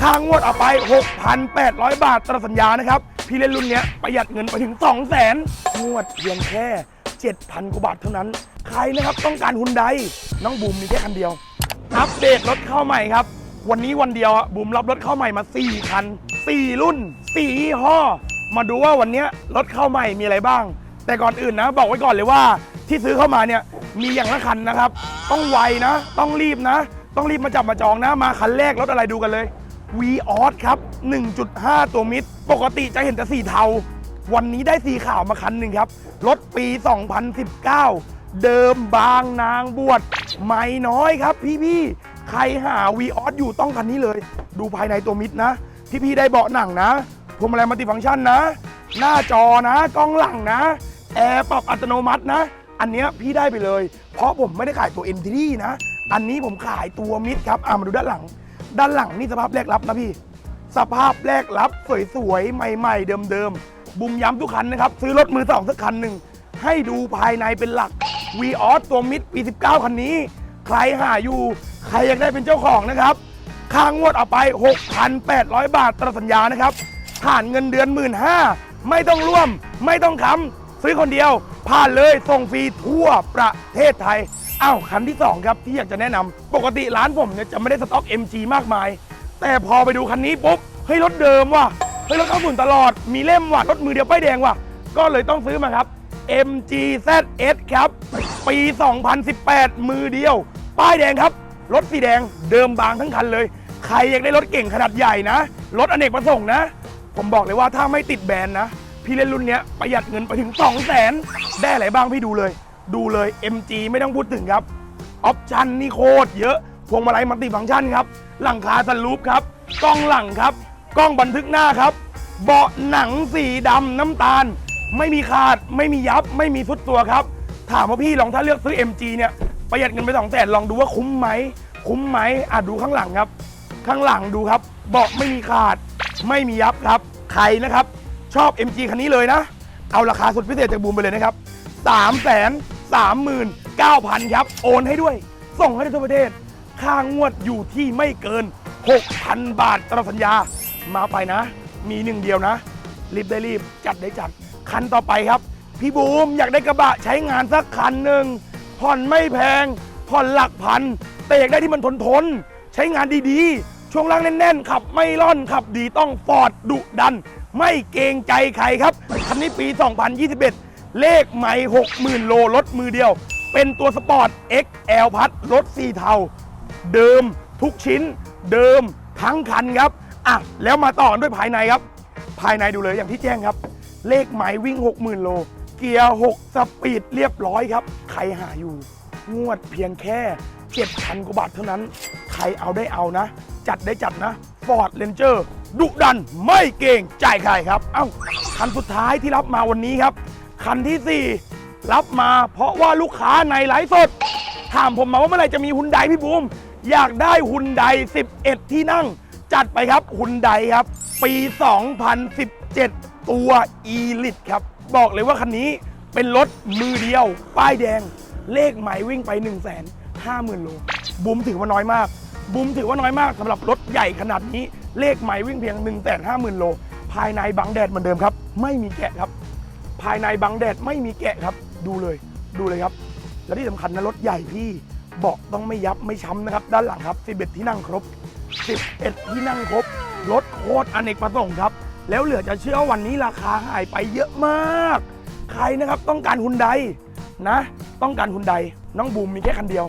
ค่างวดเอาไป 6,800 บาทตลอดสัญญานะครับ พี่เล่นรุ่นเนี้ยประหยัดเงินไปถึง 2 0 0 0 0 0งวดเพียงแค่ 7,000 กว่าบาทเท่านั้น ใครนะครับต้องการฮุนไดน้องบูมมีแค่คันเดียว อัปเดตรถเข้าใหม่ครับ วันนี้วันเดียวอะบูมรับรถเข้าใหม่มา 4 คัน 4 รุ่น4ยี่ห้อ มาดูว่าวันเนี้ยรถเข้าใหม่มีอะไรบ้าง แต่ก่อนอื่นนะ บอกไว้ก่อนเลยว่าที่ซื้อเข้ามาเนี่ยมีอย่างละคันนะครับ ต้องไวนะ ต้องรีบนะ ต้องรีบมาจับมาจองนะ มาคันแรกรถอะไรดูกันเลย v ีออสครับ 1.5 ตัวมิด ปกติจะเห็นแต่สีเทา วันนี้ได้สีขาวมาคันหนึ่งครับ รถปี 2019 เดิมบางนางบวชไม่น้อยครับพี่ๆ ใครหา v ีออสอยู่ต้องคันนี้เลย ดูภายในตัวมิดนะ พี่ๆ ได้เบาะหนังนะพวงมาลัยมัลติฟังก์ชันนะ หน้าจอนะ กล้องหลังนะ แอร์ปรับอัตโนมัตินะ อันเนี้ยพี่ได้ไปเลย เพราะผมไม่ได้ขายตัว M3 นทีนะ อันนี้ผมขายตัวมิดครับ อะมาดูด้านหลัง ด้านหลังนี่สภาพแรกรับนะพี่ สภาพแรกรับสวยๆ ใหม่ๆ เดิมๆ บุมย้ำทุกคันนะครับ ซื้อรถมือสองสักคันหนึ่ง ให้ดูภายในเป็นหลัก v ีออสตัวมิดปี 19 คันนี้ ใครหาอยู่ ใครอยากได้เป็นเจ้าของนะครับ ค่างวดเอาไป 6,800 บาทตลอดสัญญานะครับผ่านเงินเดือน 1 5ื่นไม่ต้องร่วม ไม่ต้องค้ำซื้อคนเดียว ผ่านเลยส่งฟรีทั่วประเทศไทย อ้าวคันที่ 2 ครับที่อยากจะแนะนำปกติร้านผมเนี่ยจะไม่ได้สต็อก MG มากมาย แต่พอไปดูคันนี้ปุ๊บเฮ้ยรถเดิมว่ะเฮ้ยรถเข้าหมุนตลอดมีเล่มว่ะรถมือเดียวป้ายแดงว่ะก็เลยต้องซื้อมาครับ MG ZS ครับ ปี 2018 มือเดียว ป้ายแดงครับ รถสีแดงเดิมบางทั้งคันเลย ใครอยากได้รถเก่งขนาดใหญ่นะ รถอเนกประสงค์นะ ผมบอกเลยว่าถ้าไม่ติดแบรนด์นะ พี่เล่นรุ่นเนี้ยประหยัดเงินไปถึง 2 0 0 0 0 0ได้อะไรบ้างพี่ดูเลย ดูเลย MG ไม่ต้องพูดถึงครับ ออปชันนี่โคตรเยอะ พวงมาลัยมัลติฟังก์ชันครับ หลังคาสลูปครับ กล้องหลังครับ กล้องบันทึกหน้าครับ เบาะหนังสีดำน้ำตาล ไม่มีขาด ไม่มียับ ไม่มีทุดตัวครับ ถามว่าพี่ลองถ้าเลือกซื้อ MG เนี่ยประหยัดเงินไปสองแสนลองดูว่าคุ้มไหม คุ้มไหมอะดูข้างหลังครับ ข้างหลังดูครับ เบาะไม่มีขาด ไม่มียับครับ ใครนะครับ ชอบ MG คันนี้เลยนะ เอาราคาสุดพิเศษจากบูมไปเลยนะครับ3 3 9 0 0 0 ครับ โอนให้ด้วย ส่งให้ได้ทั่วประเทศ ค่างวดอยู่ที่ไม่เกิน 6,000 บาทตลอดสัญญา มาไปนะ มีหนึ่งเดียวนะ รีบได้รีบ จัดได้จัด คันต่อไปครับ พี่บูมอยากได้กระบะใช้งานสักคันหนึ่ง ผ่อนไม่แพง ผ่อนหลักพัน แต่อยากได้ที่มันทนทน ใช้งานดีๆ ช่วงล่างแน่นๆ ขับไม่ร่อน ขับดีต้องฟอร์ดดุดัน ไม่เกรงใจใครครับ คันนี้ปี 2021 เลขใหม่60,000 โลรถมือเดียว เป็นตัวสปอร์ต XL พัดรถสีเทา เดิมทุกชิ้น เดิมทั้งคันครับอะแล้วมาต่อด้วยภายในครับ ภายในดูเลยอย่างที่แจ้งครับ เลขหมายวิ่ง 60,000 โล เกียร์ 6 สปีดเรียบร้อยครับ ใครหาอยู่ งวดเพียงแค่7,000กว่าบาทเท่านั้น ใครเอาได้เอานะ จัดได้จัดนะ Ford Ranger ดุดันไม่เก่งใจใครครับ เอ้าคันสุดท้ายที่รับมาวันนี้ครับ คันทีสี่ 4 รับมาเพราะว่าลูกค้าในไลฟ์สด ถามผมมาว่าเมื่อไหร่จะมีฮุนไดพี่บูม อยากได้ฮุนได11 ที่นั่ง จัดไปครับฮุนไดครับ ปี 2017 ตัว e l i t ครับ บอกเลยว่าคันนี้เป็นรถมือเดียว ป้ายแดง เลขหมายวิ่งไป 1 5 0 0 0 0 โลบุมถือว่าน้อยมากบุมถือว่าน้อยมากสำหรับรถใหญ่ขนาดนี้ เลขหมายวิ่งเพียง 1 5 0 0 0 0 โล ภายในบังแดดเหมือนเดิมครับ ไม่มีแกะครับ ภายในบังแดดไม่มีแกะครับ ดูเลยดูเลยครับ และที่สำคัญนะรถใหญ่พี่เบาะต้องไม่ยับไม่ช้ำนะครับ ด้านหลังครับ 11 ที่นั่งครบ 11 ที่นั่งครบรถโคตรอเนกประสงค์ครับ แล้วเหลือจะเชื่อวันนี้ราคาหายไปเยอะมาก ใครนะครับต้องการฮุนไดนะ ต้องการฮุนไดน้องบูมมีแค่คันเดียว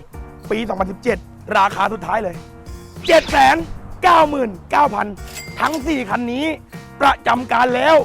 ปี 2017 ราคาสุดท้ายเลย 7 9 9 0 0 0 ทั้ง 4 คันนี้ ประจำการแล้ว